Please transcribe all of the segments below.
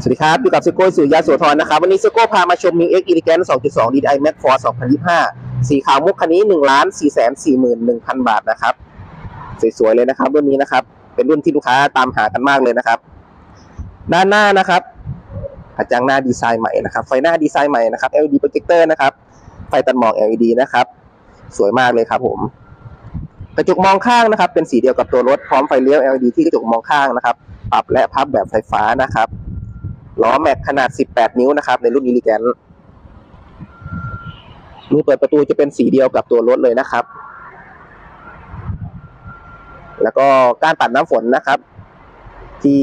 สวัสดีครับ อยู่กับซิโก้สุริยาโสธรนะครับ วันนี้ซิโก้พามาชม New X Elegant 2.2 DDI Max Force 2025 สีขาวมุกคันนี้1ล้าน4แสน41,000 บาทนะครับ สวยๆเลยนะครับ รุ่นนี้นะครับ เป็นรุ่นที่ลูกค้าตามหากันมากเลยนะครับ ด้านหน้านะครับกระจังหน้าดีไซน์ใหม่นะครับ ไฟหน้าดีไซน์ใหม่นะครับ LED projector นะครับ ไฟตัดหมอก LED นะครับ สวยมากเลยครับผม กระจกมองข้างนะครับ เป็นสีเดียวกับตัวรถพร้อมไฟเลี้ยว LED ที่กระจกมองข้างนะครับ ปรับและพับแบบไฟฟ้านะครับล้อแม็กขนาด 18 นิ้วนะครับ ในรุ่นอีลิแกนมือเปิดประตูจะเป็นสีเดียวกับตัวรถเลยนะครับ แล้วก็ก้านปัดน้ำฝนนะครับ ที่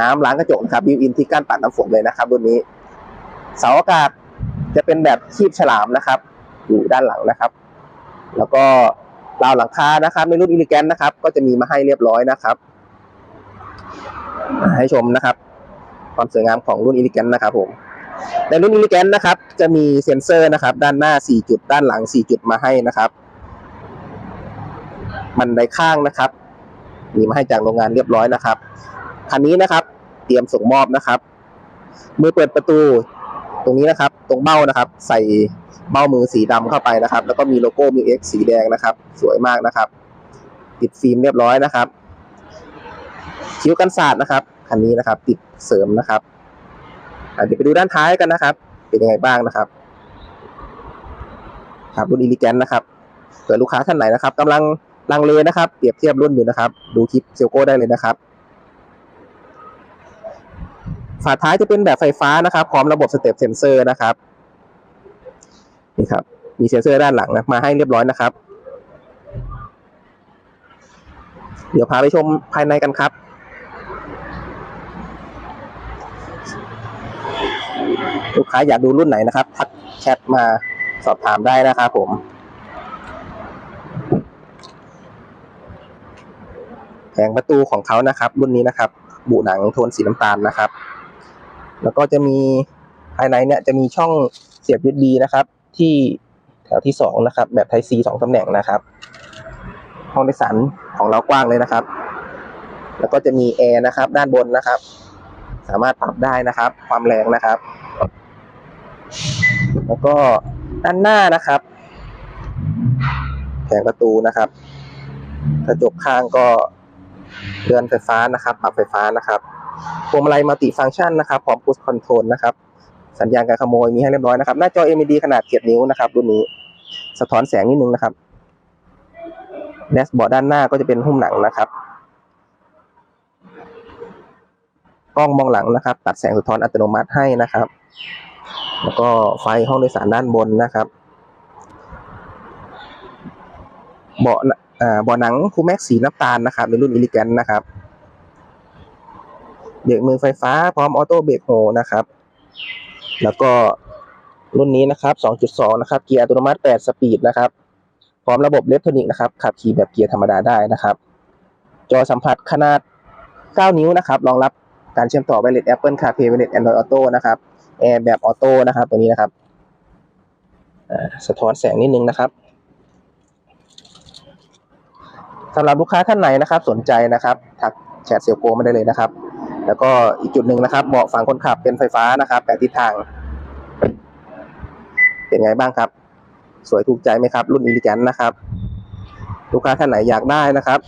น้ำล้างกระจกครับบิวอินที่ก้านปัดน้ำฝนเลยนะครับรุ่นนี้ เสาอากาศจะเป็นแบบคีบฉลามนะครับ อยู่ด้านหลังนะครับ แล้วก็ ราวหลังคานะครับ ในรุ่นอีลิแกนนะครับ ก็จะมีมาให้เรียบร้อยนะครับ ให้ชมนะครับ ความสวยงามของรุ่นอีลิแกนนะครับผมในรุ่นอีลิแกนนะครับ จะมีเซ็นเซอร์นะครับ ด้านหน้า 4 จุด ด้านหลัง 4 จุดมาให้นะครับ บันไดข้างนะครับ มีมาให้จากโรงงานเรียบร้อยนะครับคันนี้นะครับ เตรียมส่งมอบนะครับมือเปิดประตู ตรงนี้นะครับ ตรงเบ้านะครับ ใส่เบ้ามือสีดำเข้าไปนะครับ แล้วก็มีโลโก้มิวเอ็กสีแดงนะครับ สวยมากนะครับ ติดฟิล์มเรียบร้อยนะครับ คิ้วกันศาสตร์นะครับคันนี้นะครับ ติดเสริมนะครับเดี๋ยวไปดูด้านท้ายกันนะครับ เป็นยังไงบ้างนะครับ ครับรุ่นอีลิแกนนะครับเผื่อลูกค้าท่านไหนนะครับกำลังลังเลนะครับ เปรียบเทียบรุ่นอยู่นะครับ ดูคลิปเซลโก้ได้เลยนะครับ ฝาท้ายจะเป็นแบบไฟฟ้านะครับ พร้อมระบบสเต็ปเซนเซอร์นะครับนี่ครับมีเซนเซอร์ด้านหลังนะมาให้เรียบร้อยนะครับ เดี๋ยวพาไปชมภายในกันครับลูกค้าอยากดูรุ่นไหนนะครับทักแชทมาสอบถามได้นะครับผม แผงประตูของเขานะครับ รุ่นนี้นะครับ บุหนังโทนสีน้ำตาลนะครับ แล้วก็จะมีภายในเนี่ยจะมีช่องเสียบ USB นะครับ ที่แถวที่สองนะครับ แบบ Type C สองตำแหน่งนะครับ ห้องโดยสารของเรากว้างเลยนะครับ แล้วก็จะมีแอร์นะครับ ด้านบนนะครับ สามารถปรับได้นะครับ ความแรงนะครับ แล้วก็ด้านหน้านะครับแผงประตูนะครับ กระจกข้างก็เรือนไฟฟ้านะครับ ปรับไฟฟ้านะครับ พวงมาลัยมัลติฟังก์ชันนะครับพร้อมพุชคอนโทรลนะครับ สัญญาณการขโมยมีให้เรียบร้อยนะครับ หน้าจอ LED ขนาด 7 นิ้วนะครับรุ่นนี้ สะท้อนแสงนิดนึงนะครับแดชบอร์ดด้านหน้าก็จะเป็นหุ้มหนังนะครับกล้องมองหลังนะครับ ตัดแสงสะท้อนอัตโนมัติให้นะครับ แล้วก็ไฟห้องโดยสารด้านบนนะครับเบาะเบาะหนังคูแม็กสีน้ำตาลนะครับในรุ่นอิลิแกนนะครับ เบรกมือไฟฟ้าพร้อมออโต้เบรกโฮนะครับ แล้วก็รุ่นนี้นะครับ 2.2 นะครับ เกียร์อัตโนมัติ 8 สปีดนะครับ พร้อมระบบเลฟโทนิกนะครับ ขับขี่แบบเกียร์ธรรมดาได้นะครับ จอสัมผัสขนาด 9 นิ้วนะครับ รองรับการเชื่อมต่อไวเลส Apple CarPlay ไวเลส Android Auto นะครับแอร์แบบออโต้นะครับ ตัวนี้นะครับสะท้อนแสงนิดนึงนะครับสำหรับลูกค้าท่านไหนนะครับ สนใจนะครับ ทักแชทเซลโกมาได้เลยนะครับ แล้วก็อีกจุดหนึ่งนะครับเบาะฝั่งคนขับเป็นไฟฟ้านะครับแปดทิศทาง เป็นไงบ้างครับ สวยถูกใจไหมครับ รุ่นอีลิแกนนะครับ ลูกค้าท่านไหนอยากได้นะครับ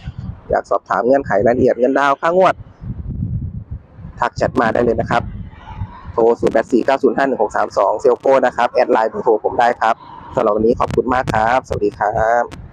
อยากสอบถามเงื่อนไขรายละเอียดเงินดาวค่างวด ทักแชทมาได้เลยนะครับ โทร 0 8 4 9 0 5 1 6 3 2 เซลโก้นะครับ แอดไลน์เบอร์โทรผมได้ครับสำหรับวันนี้ขอบคุณมากครับ สวัสดีครับ